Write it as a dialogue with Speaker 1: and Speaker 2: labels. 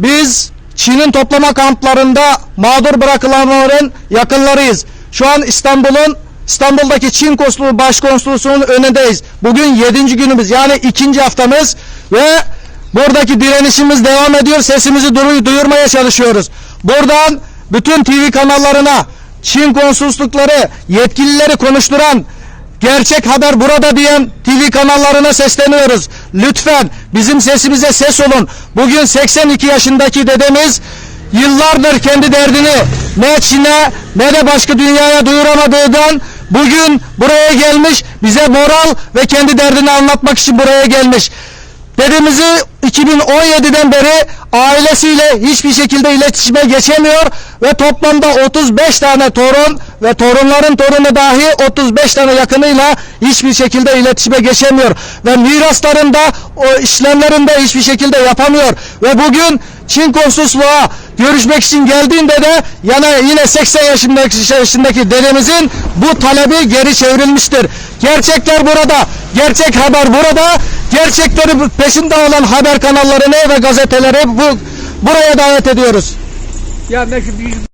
Speaker 1: Biz Çin'in toplama kamplarında mağdur bırakılanların yakınlarıyız. Şu an İstanbul'un İstanbul'daki Çin Konsolosu Başkonsolosluğu'nun önündeyiz. Bugün yedinci günümüz yani ikinci haftamız ve buradaki direnişimiz devam ediyor. Sesimizi duyu- duyurmaya çalışıyoruz. Buradan bütün TV kanallarına Çin konsoloslukları yetkilileri konuşturan Gerçek haber burada diyen TV kanallarına sesleniyoruz. Lütfen bizim sesimize ses olun. Bugün 82 yaşındaki dedemiz yıllardır kendi derdini ne Çin'e ne de başka dünyaya duyuramadığından bugün buraya gelmiş bize moral ve kendi derdini anlatmak için buraya gelmiş. Dedemizi 2017'den beri ailesiyle hiçbir şekilde iletişime geçemiyor ve toplamda 35 tane torun ve torunların torunu dahi 35 tane yakınıyla hiçbir şekilde iletişime geçemiyor ve miraslarında o işlemlerinde hiçbir şekilde yapamıyor ve bugün Çin konsolosluğa görüşmek için geldiğinde de yana yine 80 yaşındaki yaşındaki dedemizin bu talebi geri çevrilmiştir. Gerçekler burada. Gerçek haber burada. Gerçekleri peşinde olan haber kanallarını ve gazeteleri bu buraya davet ediyoruz.
Speaker 2: Ya bir